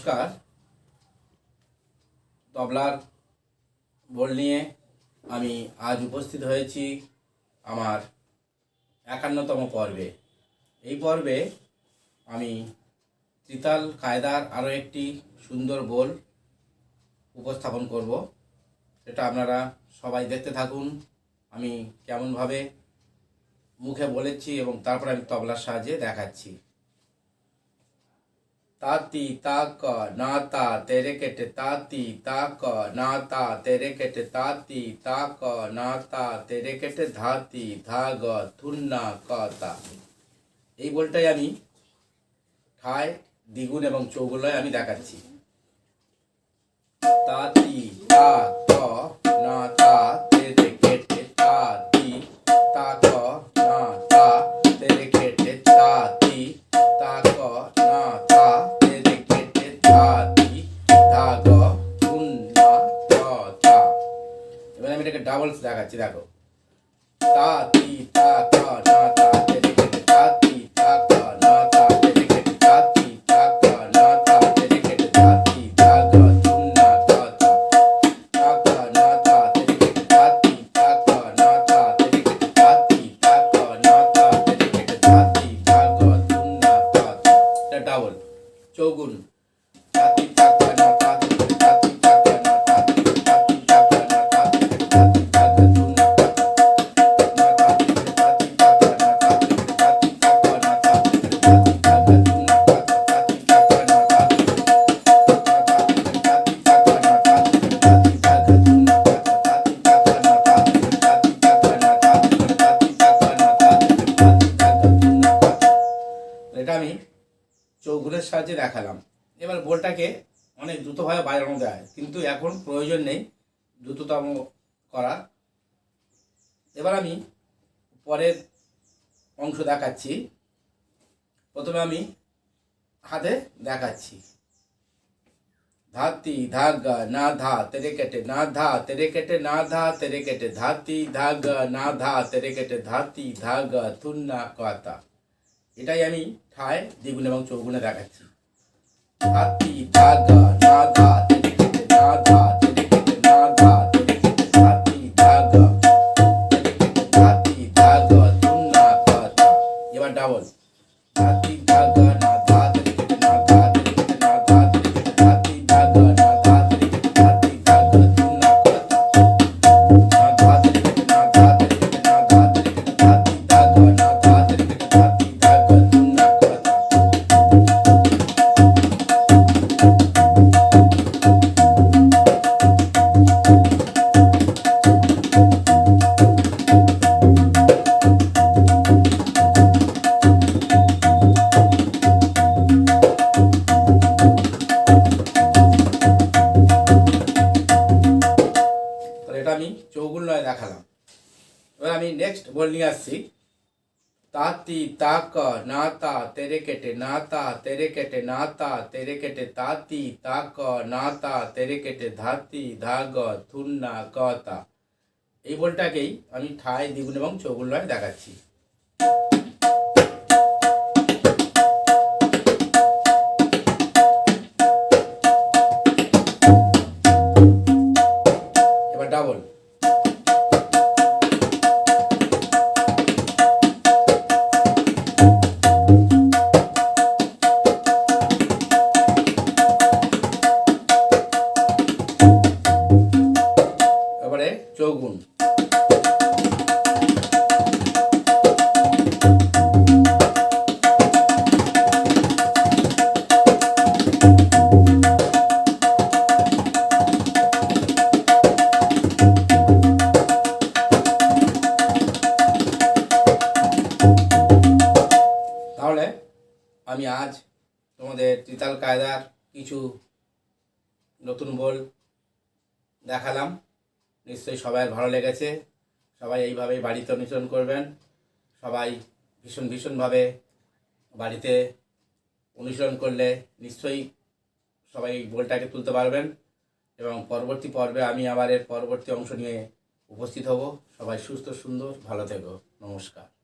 নমস্কার। তবলার বল নিয়ে আমি আজ উপস্থিত হয়েছি আমার একান্নতম পর্বে। এই পর্বে আমি ত্রিতাল কায়দার আরও একটি সুন্দর বোল উপস্থাপন করব। সেটা আপনারা সবাই দেখতে থাকুন। আমি কেমনভাবে মুখে বলেছি এবং তারপর আমি তবলার সাহায্যে দেখাচ্ছি। தாத்தி தாக்கா நாத்தா தெரக்கெட்டு தாத்தி தாக்கா நாத்தா தெரக்கெட்டு தாத்தி தாக்கா நாத்தா தெரக்கெட்டு ধাতি ধাগ থুন্না কতা এই বলটাই আমি ঠায় দ্বিগুণ এবং চৌগুলোয় আমি দেখাচ্ছি তাতি তাক ডাবলস দেখাচ্ছি দেখো। তা তি তা তা না তা সাহায্যে দেখালাম। এবার বোলটাকে অনেক দ্রুতভাবে বাজানো যায় কিন্তু এখন প্রয়োজন নেই দ্রুততম করা এবার আমি পরের অংশ দেখাচ্ছি। প্রথমে আমি হাতে দেখাচ্ছি। ধাতি, ধাগ, না ধা, তেরে কেটে, না ধা, তেরে কেটে, না ধা, তেরে কেটে, ধাতি, ধাগ, না ধা, তেরে কেটে, ধাতি, ধাগ, থুন্না, কথা। এটাই আমি ঠায় দ্বিগুণ এবং চৌগুণে দেখাচ্ছি। হাতি ধাগা না ধা এবার আমি নেক্সট বল নিয়ে আসছি। তাতি, তাক, নাতা, তেরে কেটে, নাতা, তেরে কেটে, নাতা, তেরে কেটে, তাতি, তাক, নাতা, তেরে কেটে, ধাতি, ধাগ, থুন্না কতা এই বলটাকেই আমি ঠায়, দ্বিগুণ এবং চৌগুণ লয় দেখাচ্ছি। চৌগুণ তাহলে আমি আজ তোমাদের ত্রিতাল কায়দার কিছু নতুন বল দেখালাম। নিশ্চয়ই সবাই ভালো লেগেছে। সবাই এইভাবেই বাড়িতে অনুসরণ করবেন। সবাই ভীষণ ভীষণভাবে বাড়িতে অনুশীলন করলে নিশ্চয়ই সবাই এই বলটাকে তুলতে পারবেন এবং পরবর্তী পর্বে আমি আবার এর পরবর্তী অংশ নিয়ে উপস্থিত হব। সবাই সুস্থ, সুন্দর, ভালো থেকো। নমস্কার।